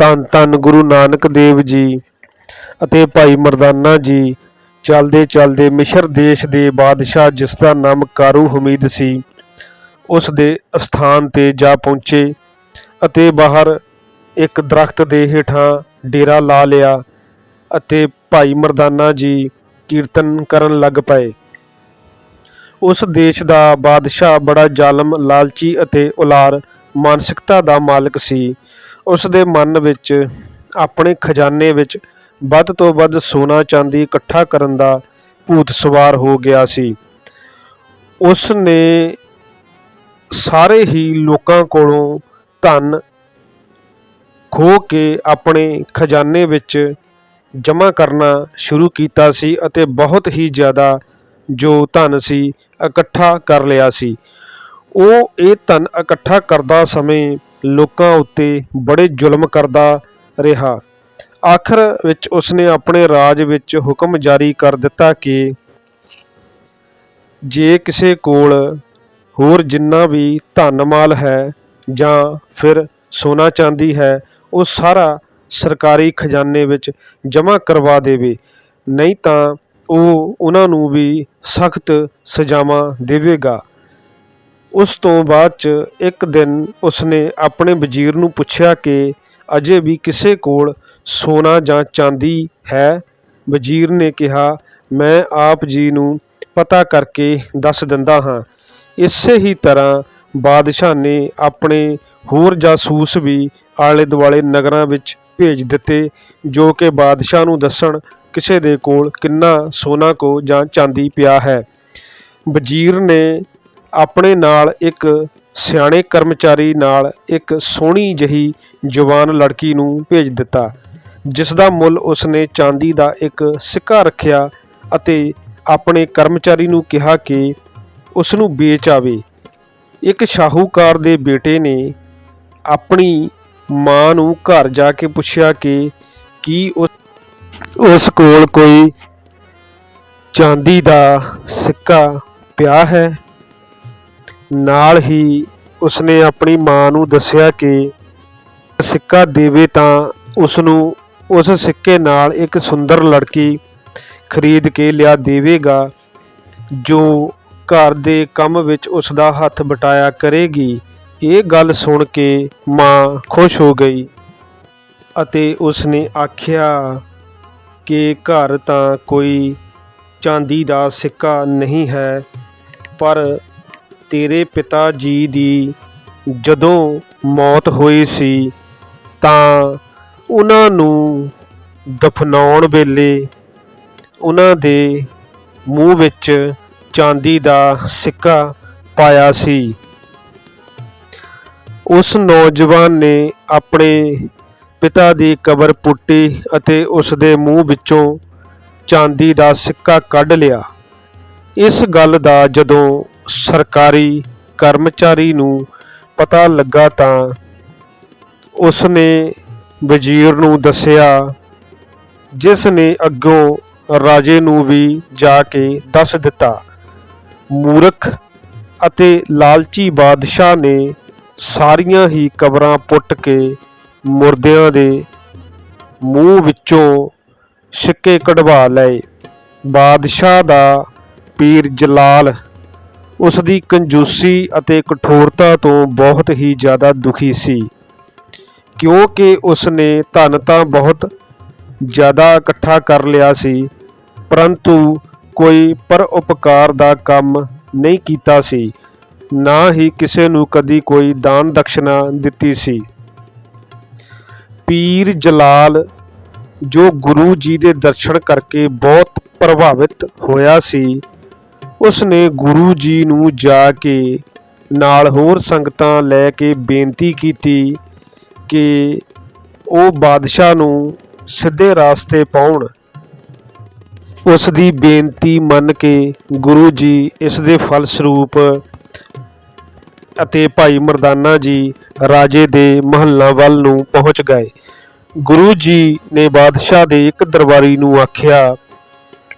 ਧੰਨ ਧੰਨ ਗੁਰੂ ਨਾਨਕ ਦੇਵ ਜੀ ਅਤੇ ਭਾਈ ਮਰਦਾਨਾ ਜੀ, ਚਲਦੇ ਚਲਦੇ ਮਿਸ਼ਰ ਦੇਸ਼ ਦੇ ਬਾਦਸ਼ਾਹ ਜਿਸ ਦਾ ਨਾਮ ਕਾਰੂ ਹਮੀਦ ਸੀ, ਉਸ ਦੇ ਸਥਾਨ ਤੇ ਜਾ ਪਹੁੰਚੇ ਅਤੇ ਬਾਹਰ ਇੱਕ ਦਰਖਤ ਦੇ ਹੇਠਾਂ ਡੇਰਾ ਲਾ ਲਿਆ ਅਤੇ ਭਾਈ ਮਰਦਾਨਾ ਜੀ ਕੀਰਤਨ ਕਰਨ ਲੱਗ ਪਏ। ਉਸ ਦੇਸ਼ ਦਾ ਬਾਦਸ਼ਾਹ ਬੜਾ ਜ਼ਾਲਮ, ਲਾਲਚੀ ਅਤੇ ਉਲਾਰ ਮਾਨਸਿਕਤਾ ਦਾ ਮਾਲਕ ਸੀ। ਉਸ ਦੇ ਮਨ ਵਿੱਚ, ਆਪਣੇ ਖਜ਼ਾਨੇ ਵਿੱਚ ਵੱਧ ਤੋਂ ਵੱਧ ਸੋਨਾ ਚਾਂਦੀ ਇਕੱਠਾ ਕਰਨ ਦਾ ਭੂਤ ਸਵਾਰ ਹੋ ਗਿਆ ਸੀ। ਉਸ ਨੇ ਸਾਰੇ ਹੀ ਲੋਕਾਂ ਕੋਲੋਂ ਧਨ ਖੋ ਕੇ ਆਪਣੇ ਖਜ਼ਾਨੇ ਵਿੱਚ ਜਮ੍ਹਾਂ ਕਰਨਾ ਸ਼ੁਰੂ ਕੀਤਾ ਸੀ ਅਤੇ ਬਹੁਤ ਹੀ ਜ਼ਿਆਦਾ ਜੋ ਧਨ ਸੀ ਇਕੱਠਾ ਕਰ ਲਿਆ ਸੀ। ਉਹ ਇਹ ਧਨ ਇਕੱਠਾ ਕਰਦਾ ਸਮੇਂ ਲੋਕਾਂ ਉੱਤੇ ਬੜੇ ਜ਼ੁਲਮ ਕਰਦਾ ਰਿਹਾ। ਆਖਰ ਵਿੱਚ ਉਸਨੇ ਆਪਣੇ ਰਾਜ ਵਿੱਚ ਹੁਕਮ ਜਾਰੀ ਕਰ ਦਿੱਤਾ ਕਿ ਜੇ ਕਿਸੇ ਕੋਲ ਹੋਰ ਜਿੰਨਾ ਵੀ ਧਨ ਮਾਲ ਹੈ ਜਾਂ ਫਿਰ ਸੋਨਾ ਚਾਂਦੀ ਹੈ, ਉਹ ਸਾਰਾ ਸਰਕਾਰੀ ਖਜ਼ਾਨੇ ਵਿੱਚ ਜਮ੍ਹਾਂ ਕਰਵਾ ਦੇਵੇ। ਨਹੀਂ ਤਾਂ ਉਹ ਉਹਨਾਂ ਨੂੰ ਵੀ ਸਖਤ ਸਜ਼ਾਵਾਂ ਦੇਵੇਗਾ। ਉਸ ਤੋਂ ਬਾਅਦ ਚ ਇੱਕ ਦਿਨ ਉਸਨੇ ਆਪਣੇ ਵਜ਼ੀਰ ਨੂੰ ਪੁੱਛਿਆ ਕਿ ਅਜੇ ਵੀ ਕਿਸੇ ਕੋਲ ਸੋਨਾ ਜਾਂ ਚਾਂਦੀ ਹੈ? ਵਜ਼ੀਰ ਨੇ ਕਿਹਾ, ਮੈਂ ਆਪ ਜੀ ਨੂੰ ਪਤਾ ਕਰਕੇ ਦੱਸ ਦਿੰਦਾ ਹਾਂ। ਇਸੇ ਹੀ ਤਰ੍ਹਾਂ ਬਾਦਸ਼ਾਹ ਨੇ ਆਪਣੇ ਹੋਰ ਜਾਸੂਸ ਵੀ ਆਲੇ ਦੁਆਲੇ ਨਗਰਾਂ ਵਿੱਚ ਭੇਜ ਦਿੱਤੇ, ਜੋ ਕਿ ਬਾਦਸ਼ਾਹ ਨੂੰ ਦੱਸਣ ਕਿਸੇ ਦੇ ਕੋਲ ਕਿੰਨਾ ਸੋਨਾ ਕੋ ਜਾਂ ਚਾਂਦੀ ਪਿਆ ਹੈ। ਵਜ਼ੀਰ ਨੇ ਆਪਣੇ ਨਾਲ ਇੱਕ ਸਿਆਣੇ ਕਰਮਚਾਰੀ ਨਾਲ ਇੱਕ ਸੋਹਣੀ ਜਹੀ ਜਵਾਨ ਲੜਕੀ ਨੂੰ ਭੇਜ ਦਿੱਤਾ ਜਿਸ ਦਾ ਮੁੱਲ ਉਸਨੇ ਚਾਂਦੀ ਦਾ ਇੱਕ ਸਿੱਕਾ ਰੱਖਿਆ ਅਤੇ ਆਪਣੇ ਕਰਮਚਾਰੀ ਨੂੰ ਕਿਹਾ ਕਿ ਉਸ ਨੂੰ ਵੇਚ ਆਵੇ। ਇੱਕ ਸ਼ਾਹੂਕਾਰ ਦੇ ਬੇਟੇ ਨੇ ਆਪਣੀ ਮਾਂ ਨੂੰ ਘਰ ਜਾ ਕੇ ਪੁੱਛਿਆ ਕਿ ਕੀ ਉਸ ਉਸ ਕੋਲ ਕੋਈ ਚਾਂਦੀ ਦਾ ਸਿੱਕਾ ਪਿਆ ਹੈ? ਨਾਲ ਹੀ ਉਸਨੇ ਆਪਣੀ ਮਾਂ ਨੂੰ ਦੱਸਿਆ ਕਿ ਸਿੱਕਾ ਦੇਵੇ ਤਾਂ ਉਸ ਨੂੰ ਉਸ ਸਿੱਕੇ ਨਾਲ ਇੱਕ ਸੁੰਦਰ ਲੜਕੀ ਖਰੀਦ ਕੇ ਲਿਆ ਦੇਵੇਗਾ, ਜੋ ਘਰ ਦੇ ਕੰਮ ਵਿੱਚ ਉਸ ਦਾ ਹੱਥ ਬਟਾਇਆ ਕਰੇਗੀ। ਇਹ ਗੱਲ ਸੁਣ ਕੇ ਮਾਂ ਖੁਸ਼ ਹੋ ਗਈ ਅਤੇ ਉਸ ਨੇ ਆਖਿਆ ਕਿ ਘਰ ਤਾਂ ਕੋਈ ਚਾਂਦੀ ਦਾ ਸਿੱਕਾ ਨਹੀਂ ਹੈ, ਪਰ ਤੇਰੇ ਪਿਤਾ ਜੀ ਦੀ ਜਦੋਂ ਮੌਤ ਹੋਈ ਸੀ, ਤਾਂ ਉਹਨਾਂ ਨੂੰ ਦਫਨਾਉਣ ਵੇਲੇ ਉਹਨਾਂ ਦੇ ਮੂੰਹ ਵਿੱਚ ਚਾਂਦੀ ਦਾ ਸਿੱਕਾ ਪਾਇਆ ਸੀ। ਉਸ ਨੌਜਵਾਨ ਨੇ ਆਪਣੇ ਪਿਤਾ ਦੀ ਕਬਰ ਪੁੱਟੀ ਅਤੇ ਉਸ ਦੇ ਮੂੰਹ ਵਿੱਚੋਂ ਚਾਂਦੀ ਦਾ ਸਿੱਕਾ ਕੱਢ ਲਿਆ। ਇਸ ਗੱਲ ਦਾ ਜਦੋਂ ਸਰਕਾਰੀ ਕਰਮਚਾਰੀ ਨੂੰ ਪਤਾ ਲੱਗਾ ਤਾਂ ਉਸ ਨੇ ਵਜ਼ੀਰ ਨੂੰ ਦੱਸਿਆ, ਜਿਸ ਨੇ ਅੱਗੋਂ ਰਾਜੇ ਨੂੰ ਵੀ ਜਾ ਕੇ ਦੱਸ ਦਿੱਤਾ। ਮੂਰਖ ਅਤੇ ਲਾਲਚੀ ਬਾਦਸ਼ਾਹ ਨੇ ਸਾਰੀਆਂ ਹੀ ਕਬਰਾਂ ਪੁੱਟ ਕੇ ਮੁਰਦਿਆਂ ਦੇ ਮੂੰਹ ਵਿੱਚੋਂ ਸਿੱਕੇ ਕਢਵਾ ਲਏ। ਬਾਦਸ਼ਾਹ ਦਾ ਪੀਰ ਜਲਾਲ ਉਸ ਦੀ ਕੰਜੂਸੀ ਅਤੇ ਕਠੋਰਤਾ ਤੋਂ ਬਹੁਤ ਹੀ ਜ਼ਿਆਦਾ ਦੁਖੀ ਸੀ। ਕਿਉਂਕਿ ਉਸ ਨੇ ਧਨ ਤਾਂ ਬਹੁਤ ਜ਼ਿਆਦਾ ਇਕੱਠਾ ਕਰ ਲਿਆ ਸੀ, ਪਰੰਤੂ ਕੋਈ ਪਰ ਉਪਕਾਰ ਦਾ ਕੰਮ ਨਹੀਂ ਕੀਤਾ ਸੀ, ਨਾ ਹੀ ਕਿਸੇ ਨੂੰ ਕਦੀ ਕੋਈ ਦਾਨ ਦਕਸ਼ਨਾ ਦਿੱਤੀ ਸੀ। ਪੀਰ ਜਲਾਲ, ਜੋ ਗੁਰੂ ਜੀ ਦੇ ਦਰਸ਼ਨ ਕਰਕੇ ਬਹੁਤ ਪ੍ਰਭਾਵਿਤ ਹੋਇਆ ਸੀ ਉਸ ਨੇ ਗੁਰੂ ਜੀ ਨੂੰ ਜਾ ਕੇ ਨਾਲ ਹੋਰ ਸੰਗਤਾਂ ਲੈ ਕੇ ਬੇਨਤੀ ਕੀਤੀ ਕਿ ਉਹ ਬਾਦਸ਼ਾਹ ਨੂੰ ਸਿੱਧੇ ਰਸਤੇ ਪਾਉਣ। ਉਸ ਦੀ ਬੇਨਤੀ ਮੰਨ ਕੇ ਗੁਰੂ ਜੀ ਇਸ ਦੇ ਫਲ ਸਰੂਪ ਅਤੇ ਭਾਈ ਮਰਦਾਨਾ ਜੀ ਰਾਜੇ ਦੇ ਮਹੱਲਾ ਵੱਲ ਨੂੰ ਪਹੁੰਚ ਗਏ। ਗੁਰੂ ਜੀ ਨੇ ਬਾਦਸ਼ਾਹ ਦੇ ਇੱਕ ਦਰਬਾਰੀ ਨੂੰ ਆਖਿਆ,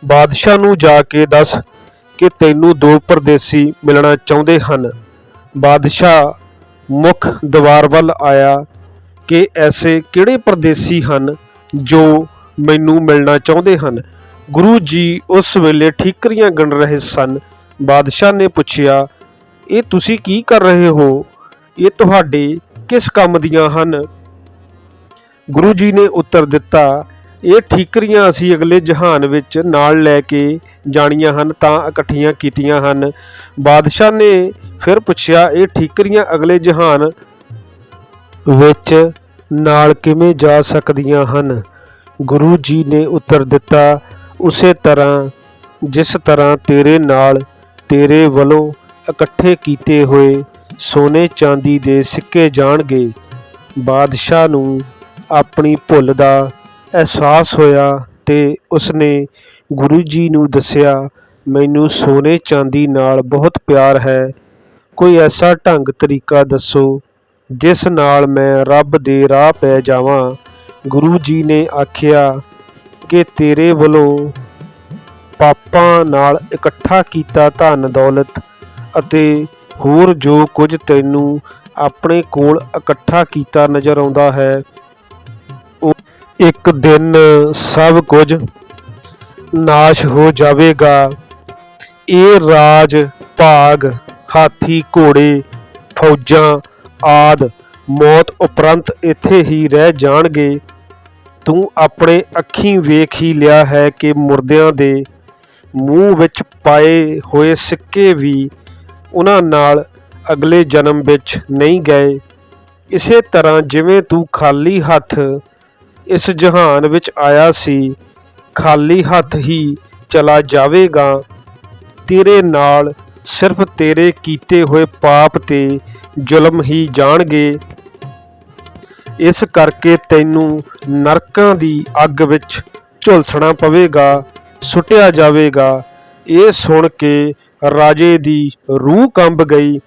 ਬਾਦਸ਼ਾਹ ਨੂੰ ਜਾ ਕੇ ਦੱਸ ਕਿ ਤੈਨੂੰ ਦੋ ਪਰਦੇਸੀ ਮਿਲਣਾ ਚਾਹੁੰਦੇ ਹਨ। ਬਾਦਸ਼ਾਹ ਮੁੱਖ ਦਵਾਰ ਵੱਲ ਆਇਆ ਕਿ ਐਸੇ ਕਿਹੜੇ ਪਰਦੇਸੀ ਹਨ ਜੋ ਮੈਨੂੰ ਮਿਲਣਾ ਚਾਹੁੰਦੇ ਹਨ? ਗੁਰੂ ਜੀ ਉਸ ਵੇਲੇ ਠੀਕਰੀਆਂ ਗਿਣ ਰਹੇ ਸਨ। ਬਾਦਸ਼ਾਹ ਨੇ ਪੁੱਛਿਆ, ਇਹ ਤੁਸੀਂ ਕੀ ਕਰ ਰਹੇ ਹੋ? ਇਹ ਤੁਹਾਡੇ ਕਿਸ ਕੰਮ ਦੀਆਂ ਹਨ? ਗੁਰੂ ਜੀ ਨੇ ਉੱਤਰ ਦਿੱਤਾ, ਇਹ ਠੀਕਰੀਆਂ ਅਸੀਂ ਅਗਲੇ ਜਹਾਨ ਵਿੱਚ ਨਾਲ ਲੈ ਕੇ ਜਾਣੀਆਂ ਹਨ, ਤਾਂ ਇਕੱਠੀਆਂ ਕੀਤੀਆਂ ਹਨ। ਬਾਦਸ਼ਾਹ ਨੇ ਫਿਰ ਪੁੱਛਿਆ, ਇਹ ਠੀਕਰੀਆਂ ਅਗਲੇ ਜਹਾਨ ਵਿੱਚ ਨਾਲ ਕਿਵੇਂ ਜਾ ਸਕਦੀਆਂ ਹਨ? ਗੁਰੂ ਜੀ ਨੇ ਉੱਤਰ ਦਿੱਤਾ, ਉਸੇ ਤਰ੍ਹਾਂ, ਜਿਸ ਤਰ੍ਹਾਂ ਤੇਰੇ ਨਾਲ ਤੇਰੇ ਵੱਲੋਂ ਇਕੱਠੇ ਕੀਤੇ ਹੋਏ ਸੋਨੇ ਚਾਂਦੀ ਦੇ ਸਿੱਕੇ ਜਾਣਗੇ, ਬਾਦਸ਼ਾਹ ਨੂੰ ਆਪਣੀ ਭੁੱਲ ਦਾ ਅਹਿਸਾਸ ਹੋਇਆ ਤੇ ਉਸਨੇ ਗੁਰੂ ਜੀ ਨੂੰ ਦੱਸਿਆ, ਮੈਨੂੰ ਸੋਨੇ ਚਾਂਦੀ ਨਾਲ ਬਹੁਤ ਪਿਆਰ ਹੈ। ਕੋਈ ਐਸਾ ਢੰਗ ਤਰੀਕਾ ਦੱਸੋ, ਜਿਸ ਨਾਲ ਮੈਂ ਰੱਬ ਦੇ ਰਾਹ ਪੈ ਜਾਵਾਂ। ਗੁਰੂ ਜੀ ਨੇ ਆਖਿਆ, ਕਿ ਤੇਰੇ ਵੱਲੋਂ ਪਾਪਾਂ ਨਾਲ ਇਕੱਠਾ ਕੀਤਾ ਧਨ ਦੌਲਤ ਅਤੇ ਹੋਰ ਜੋ ਕੁਝ ਤੈਨੂੰ ਆਪਣੇ ਕੋਲ ਇਕੱਠਾ ਕੀਤਾ ਨਜ਼ਰ ਆਉਂਦਾ ਹੈ, ਉਹ ਇੱਕ ਦਿਨ ਸਭ ਕੁਝ ਨਾਸ਼ ਹੋ ਜਾਵੇਗਾ। ਇਹ ਰਾਜ, ਭਾਗ, ਹਾਥੀ, ਘੋੜੇ, ਫੌਜਾਂ ਆਦ ਮੌਤ ਉਪਰੰਤ ਇੱਥੇ ਹੀ ਰਹਿ ਜਾਣਗੇ। ਤੂੰ ਆਪਣੇ ਅੱਖੀਂ ਵੇਖ ਹੀ ਲਿਆ ਹੈ ਕਿ ਮੁਰਦਿਆਂ ਦੇ ਮੂੰਹ ਵਿੱਚ ਪਾਏ ਹੋਏ ਸਿੱਕੇ ਵੀ ਉਹਨਾਂ ਨਾਲ ਅਗਲੇ ਜਨਮ ਵਿੱਚ ਨਹੀਂ ਗਏ। ਇਸੇ ਤਰ੍ਹਾਂ ਜਿਵੇਂ ਤੂੰ ਖਾਲੀ ਹੱਥ ਇਸ ਜਹਾਨ ਵਿੱਚ ਆਇਆ ਸੀ ਖਾਲੀ ਹੱਥ ਹੀ ਚਲਾ ਜਾਵੇਗਾ। ਤੇਰੇ ਨਾਲ ਸਿਰਫ ਤੇਰੇ ਕੀਤੇ ਹੋਏ ਪਾਪ ਤੇ ਜ਼ੁਲਮ ਹੀ ਜਾਣਗੇ। ਇਸ ਕਰਕੇ ਤੈਨੂੰ ਨਰਕਾਂ ਦੀ ਅੱਗ ਵਿੱਚ ਝੁਲਸਣਾ ਪਵੇਗਾ, ਸੁੱਟਿਆ ਜਾਵੇਗਾ। ਇਹ ਸੁਣ ਕੇ ਰਾਜੇ ਦੀ ਰੂਹ ਕੰਬ ਗਈ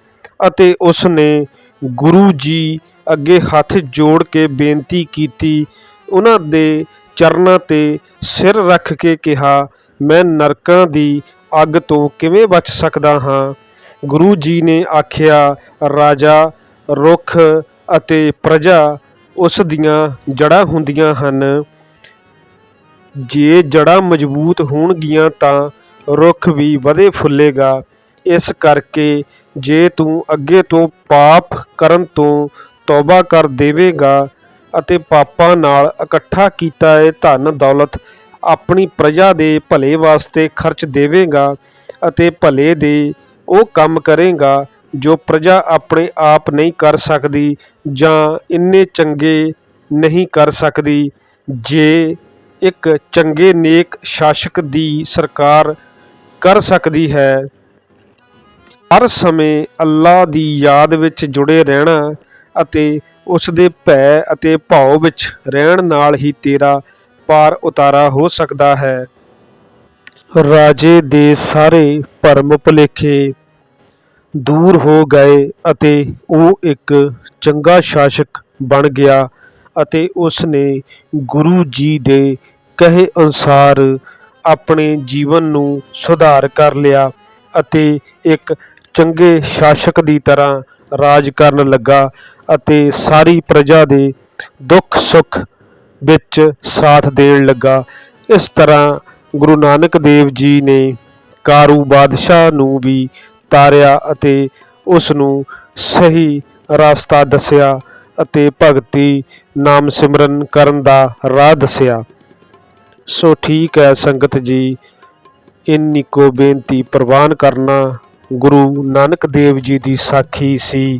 ਅਤੇ ਉਸ ਨੇ ਗੁਰੂ ਜੀ ਅੱਗੇ ਹੱਥ ਜੋੜ ਕੇ ਬੇਨਤੀ ਕੀਤੀ, ਉਹਨਾਂ ਦੇ ਚਰਨਾਂ ਤੇ ਸਿਰ ਰੱਖ ਕੇ ਕਿਹਾ, ਮੈਂ ਨਰਕਾਂ ਦੀ ਅੱਗ ਤੋਂ ਕਿਵੇਂ ਬਚ ਸਕਦਾ ਹਾਂ? ਗੁਰੂ ਜੀ ਨੇ ਆਖਿਆ, ਰਾਜਾ, ਰੁੱਖ ਅਤੇ ਪ੍ਰਜਾ ਉਸ ਦੀਆਂ ਜੜ੍ਹਾਂ ਹੁੰਦੀਆਂ ਹਨ। ਜੇ ਜੜ੍ਹਾਂ ਮਜ਼ਬੂਤ ਹੋਣਗੀਆਂ ਤਾਂ ਰੁੱਖ ਵੀ ਵਧੇ ਫੁੱਲੇਗਾ। ਇਸ ਕਰਕੇ ਜੇ ਤੂੰ ਅੱਗੇ ਤੋਂ ਪਾਪ ਕਰਨ ਤੋਂ ਤੌਬਾ ਕਰ ਦੇਵੇਗਾ ਅਤੇ ਪਾਪਾਂ ਨਾਲ ਇਕੱਠਾ ਕੀਤਾ ਇਹ ਧਨ ਦੌਲਤ, ਆਪਣੀ ਪ੍ਰਜਾ ਦੇ ਭਲੇ ਵਾਸਤੇ ਖਰਚ ਦੇਵੇਗਾ ਅਤੇ ਭਲੇ ਦੇ ਉਹ ਕੰਮ ਕਰੇਗਾ ਜੋ ਪ੍ਰਜਾ ਆਪਣੇ ਆਪ ਨਹੀਂ ਕਰ ਸਕਦੀ ਜਾਂ ਇੰਨੇ ਚੰਗੇ ਨਹੀਂ ਕਰ ਸਕਦੀ, ਜੇ ਇੱਕ ਚੰਗੇ ਨੇਕ ਸ਼ਾਸਕ ਦੀ ਸਰਕਾਰ ਕਰ ਸਕਦੀ ਹੈ। ਹਰ ਸਮੇਂ ਅੱਲਾ ਦੀ ਯਾਦ ਵਿੱਚ ਜੁੜੇ ਰਹਿਣਾ ਅਤੇ ਉਸ ਦੇ ਭੈ ਅਤੇ ਭਾਉ ਵਿੱਚ ਰਹਿਣ ਨਾਲ ਹੀ ਤੇਰਾ ਪਾਰ ਉਤਾਰਾ ਹੋ ਸਕਦਾ ਹੈ। ਰਾਜੇ ਦੇ ਸਾਰੇ ਭਰਮ ਭੁਲੇਖੇ ਦੂਰ ਹੋ ਗਏ ਅਤੇ ਉਹ ਇੱਕ ਚੰਗਾ ਸ਼ਾਸਕ ਬਣ ਗਿਆ ਅਤੇ ਉਸ ਨੇ ਗੁਰੂ ਜੀ ਦੇ ਕਹੇ ਅਨੁਸਾਰ ਆਪਣੇ ਜੀਵਨ ਨੂੰ ਸੁਧਾਰ ਕਰ ਲਿਆ ਅਤੇ ਇੱਕ ਚੰਗੇ ਸ਼ਾਸਕ ਦੀ ਤਰ੍ਹਾਂ ਰਾਜ ਕਰਨ ਲੱਗਾ। ਅਤੇ ਸਾਰੀ ਪ੍ਰਜਾ ਦੇ ਦੁੱਖ ਸੁੱਖ ਵਿੱਚ ਸਾਥ ਦੇਣ ਲੱਗਾ। ਇਸ ਤਰ੍ਹਾਂ ਗੁਰੂ ਨਾਨਕ ਦੇਵ ਜੀ ਨੇ ਕਾਰੂ ਬਾਦਸ਼ਾਹ ਨੂੰ ਵੀ ਤਾਰਿਆ ਅਤੇ ਉਸ ਨੂੰ ਸਹੀ ਰਸਤਾ ਦੱਸਿਆ ਅਤੇ ਭਗਤੀ ਨਾਮ ਸਿਮਰਨ ਕਰਨ ਦਾ ਰਾਹ ਦੱਸਿਆ। ਸੋ ਠੀਕ ਹੈ ਸੰਗਤ ਜੀ, ਇੰਨੀ ਕੋ ਬੇਨਤੀ ਪ੍ਰਵਾਨ ਕਰਨਾ ਗੁਰੂ ਨਾਨਕ ਦੇਵ ਜੀ ਦੀ ਸਾਖੀ ਸੀ।